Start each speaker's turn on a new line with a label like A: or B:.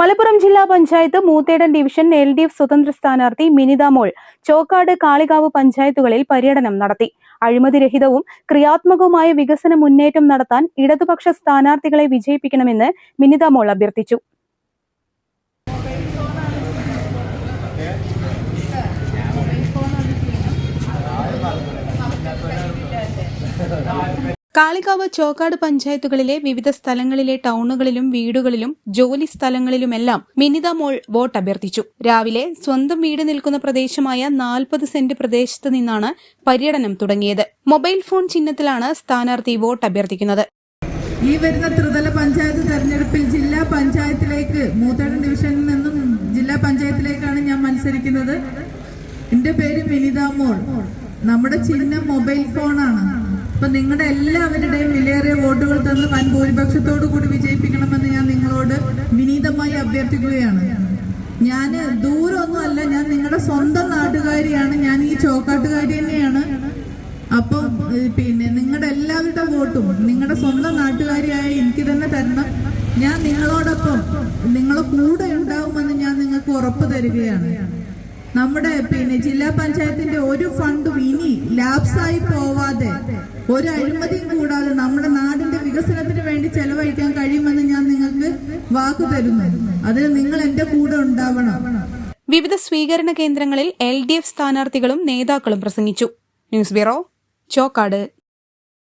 A: Malappuram ജില്ലാ panchayat Moothedan division L D F സ്വതന്ത്ര സ്ഥാനാർത്ഥി മിനിത മോൾ ചോക്കാട് കാളികാവ് പഞ്ചായത്തുകളിൽ പര്യടനം നടത്തി. അഴിമതിരഹിതവും ക്രിയാത്മകവുമായ വികസന മുന്നേറ്റം നടത്താൻ ഇടതുപക്ഷ സ്ഥാനാർത്ഥികളെ വിജയിപ്പിക്കണമെന്ന് മിനിത മോൾ അഭ്യർത്ഥിച്ചു. കാളികാവ് ചോക്കാട് പഞ്ചായത്തുകളിലെ വിവിധ സ്ഥലങ്ങളിലെ ടൗണുകളിലും വീടുകളിലും ജോലി സ്ഥലങ്ങളിലുമെല്ലാം മിനിത മോൾ വോട്ട് അഭ്യർത്ഥിച്ചു. രാവിലെ സ്വന്തം വീട് നിൽക്കുന്ന പ്രദേശമായ നാൽപ്പത് സെന്റ് പ്രദേശത്ത് നിന്നാണ് പര്യടനം തുടങ്ങിയത്. മൊബൈൽ ഫോൺ ചിഹ്നത്തിലാണ് സ്ഥാനാർത്ഥി വോട്ട് അഭ്യർത്ഥിക്കുന്നത്.
B: ഈ വരുന്ന ത്രിതല പഞ്ചായത്ത് തെരഞ്ഞെടുപ്പിൽ ജില്ലാ പഞ്ചായത്തിലേക്ക് മൂത്തേടൻ ഡിവിഷനിൽ നിന്നും ജില്ലാ പഞ്ചായത്തിലേക്കാണ് ഞാൻ മത്സരിക്കുന്നത്. എന്റെ പേര് വിനിത മോൾ. നമ്മുടെ ചിഹ്നം മൊബൈൽ ഫോണാണ്. അപ്പൊ നിങ്ങളുടെ എല്ലാവരുടെയും വിലയേറിയ വോട്ടുകൾ തന്ന് വൻ ഭൂരിപക്ഷത്തോടു കൂടി വിജയിപ്പിക്കണമെന്ന് ഞാൻ നിങ്ങളോട് വിനീതമായി അഭ്യർത്ഥിക്കുകയാണ്. ഞാൻ ദൂരമൊന്നുമല്ല ഞാൻ നിങ്ങളുടെ സ്വന്തം നാട്ടുകാരിയാണ് ഞാൻ ഈ ചോക്കാട്ടുകാരി തന്നെയാണ്. അപ്പം പിന്നെ നിങ്ങളുടെ എല്ലാവരുടെ വോട്ടും നിങ്ങളുടെ സ്വന്തം നാട്ടുകാരിയായ എനിക്ക് തന്നെ തരണം. ഞാൻ നിങ്ങളോടൊപ്പം നിങ്ങളെ കൂടെ ഉണ്ടാവുമെന്ന് ഞാൻ നിങ്ങൾക്ക് ഉറപ്പ് തരികയാണ്. നമ്മുടെ പിന്നെ ജില്ലാ പഞ്ചായത്തിന്റെ ഒരു ഫണ്ടും ലാപ്സായി പോവാതെ ഒരു അഴിമതിയും കൂടാതെ നമ്മുടെ നാടിന്റെ വികസനത്തിന് വേണ്ടി ചെലവഴിക്കാൻ കഴിയുമെന്ന് ഞാൻ നിങ്ങൾക്ക് വാക്കു തരുന്നു. അതിന് നിങ്ങൾ എന്റെ കൂടെ ഉണ്ടാവണം.
A: വിവിധ സ്വീകരണ കേന്ദ്രങ്ങളിൽ എൽ ഡി എഫ് സ്ഥാനാർത്ഥികളും നേതാക്കളും പ്രസംഗിച്ചു. News bureau Chokkad.